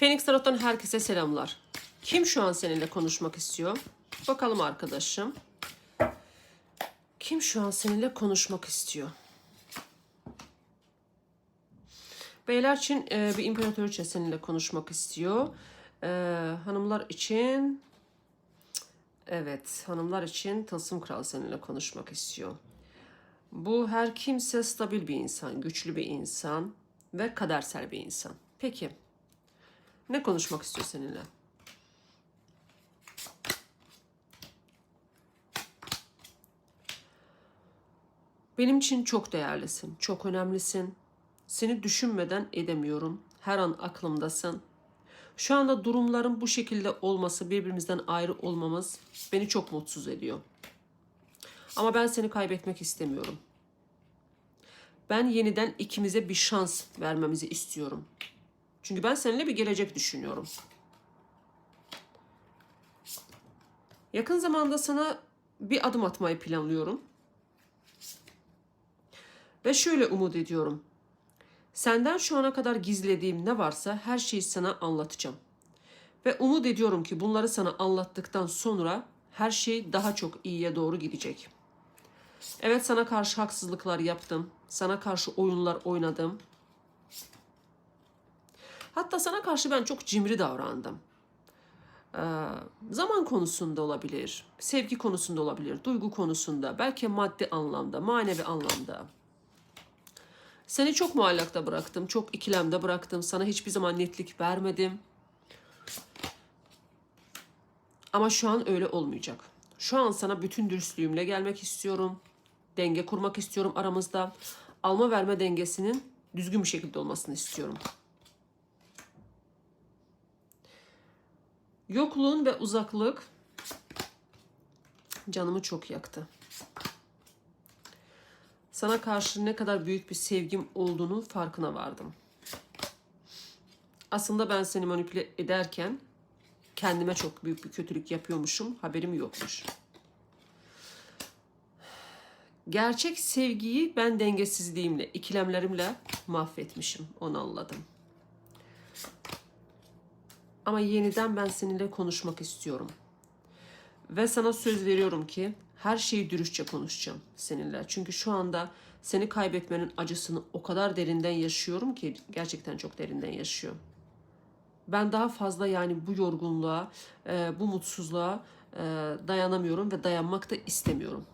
Phoenix Tarot'tan herkese selamlar. Kim şu an seninle konuşmak istiyor? Bakalım arkadaşım. Kim şu an seninle konuşmak istiyor? Beyler için e, bir imparatoriçe seninle konuşmak istiyor. E, hanımlar için evet hanımlar için tılsım kral seninle konuşmak istiyor. Bu her kimse stabil bir insan, güçlü bir insan ve kadersel bir insan. Peki ne konuşmak istiyor seninle? Benim için çok değerlisin, çok önemlisin. Seni düşünmeden edemiyorum. Her an aklımdasın. Şu anda durumların bu şekilde olması, birbirimizden ayrı olmamız beni çok mutsuz ediyor. Ama ben seni kaybetmek istemiyorum. Ben yeniden ikimize bir şans vermemizi istiyorum. Çünkü ben seninle bir gelecek düşünüyorum. Yakın zamanda sana bir adım atmayı planlıyorum. Ve şöyle umut ediyorum. Senden şu ana kadar gizlediğim ne varsa her şeyi sana anlatacağım. Ve umut ediyorum ki bunları sana anlattıktan sonra her şey daha çok iyiye doğru gidecek. Evet sana karşı haksızlıklar yaptım. Sana karşı oyunlar oynadım. Hatta sana karşı ben çok cimri davrandım. Ee, zaman konusunda olabilir, sevgi konusunda olabilir, duygu konusunda, belki maddi anlamda, manevi anlamda. Seni çok muallakta bıraktım, çok ikilemde bıraktım. Sana hiçbir zaman netlik vermedim. Ama şu an öyle olmayacak. Şu an sana bütün dürüstlüğümle gelmek istiyorum. Denge kurmak istiyorum aramızda. Alma verme dengesinin düzgün bir şekilde olmasını istiyorum. Yokluğun ve uzaklık canımı çok yaktı. Sana karşı ne kadar büyük bir sevgim olduğunu farkına vardım. Aslında ben seni manipüle ederken kendime çok büyük bir kötülük yapıyormuşum, haberim yokmuş. Gerçek sevgiyi ben dengesizliğimle, ikilemlerimle mahvetmişim. Onu anladım. Ama yeniden ben seninle konuşmak istiyorum. Ve sana söz veriyorum ki her şeyi dürüstçe konuşacağım seninle. Çünkü şu anda seni kaybetmenin acısını o kadar derinden yaşıyorum ki gerçekten çok derinden yaşıyor. Ben daha fazla yani bu yorgunluğa, e, bu mutsuzluğa e, dayanamıyorum ve dayanmak da istemiyorum.